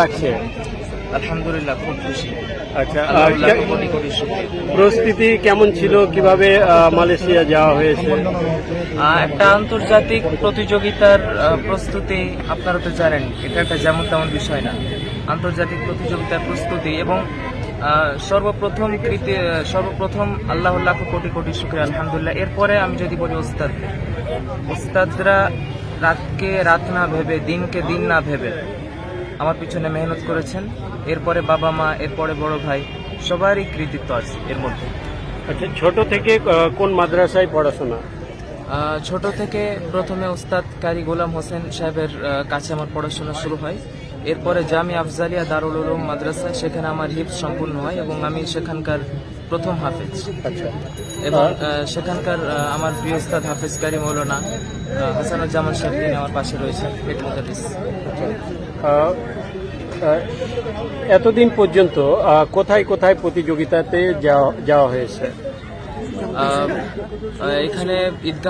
লাগছে? আলহামদুলিল্লাহ খুব খুশি। আচ্ছা প্রস্তুতি কেমন ছিল? কীভাবে মালয়েশিয়া যাওয়া হয়েছে? একটা আন্তর্জাতিক প্রতিযোগিতার প্রস্তুতি আপনারা তো জানেন এটা একটা যেমন তেমন বিষয় না। আন্তর্জাতিক প্রতিযোগিতার প্রস্তুতি এবং সর্বপ্রথম কৃতি সর্বপ্রথম আল্লাহ লাখ কোটি কোটি শুক্রিয়া আলহামদুলিল্লাহ। এরপরে আমি যদি বলি ওস্তাদ ওস্তাদরা রাতকে রাত না ভেবে দিনকে দিন না ভেবে আমার পিছনে মেহনত করেছেন। এরপরে বাবা মা এরপরে বড় ভাই সবারই কৃতিত্ব আছে এর মধ্যে। আচ্ছা ছোট থেকে কোন মাদ্রাসায় পড়াশোনা? ছোট থেকে প্রথমে ওস্তাদ কারি গোলাম হোসেন সাহেবের কাছে আমার পড়াশোনা শুরু হয়। এরপরে জামি আফজালিয়া দারুল উলুম মাদ্রাসা সেখানে আমার হিফ সম্পূর্ণ হয় এবং আমি সেখানকার প্রথম হাফেজ। আচ্ছা। এবং সেখানকার আমার প্রিয় উস্তাদ হাফেজ কারি মৌলানা হাসানুজ্জামান সাহেব আমার পাশে রয়েছে হেড মুদারিস। আহ, আহ, এতদিন পর্যন্ত কোথায় কোথায় প্রতিযোগিতাতে যাওয়া হয়েছে? এখানে ঈদগাহ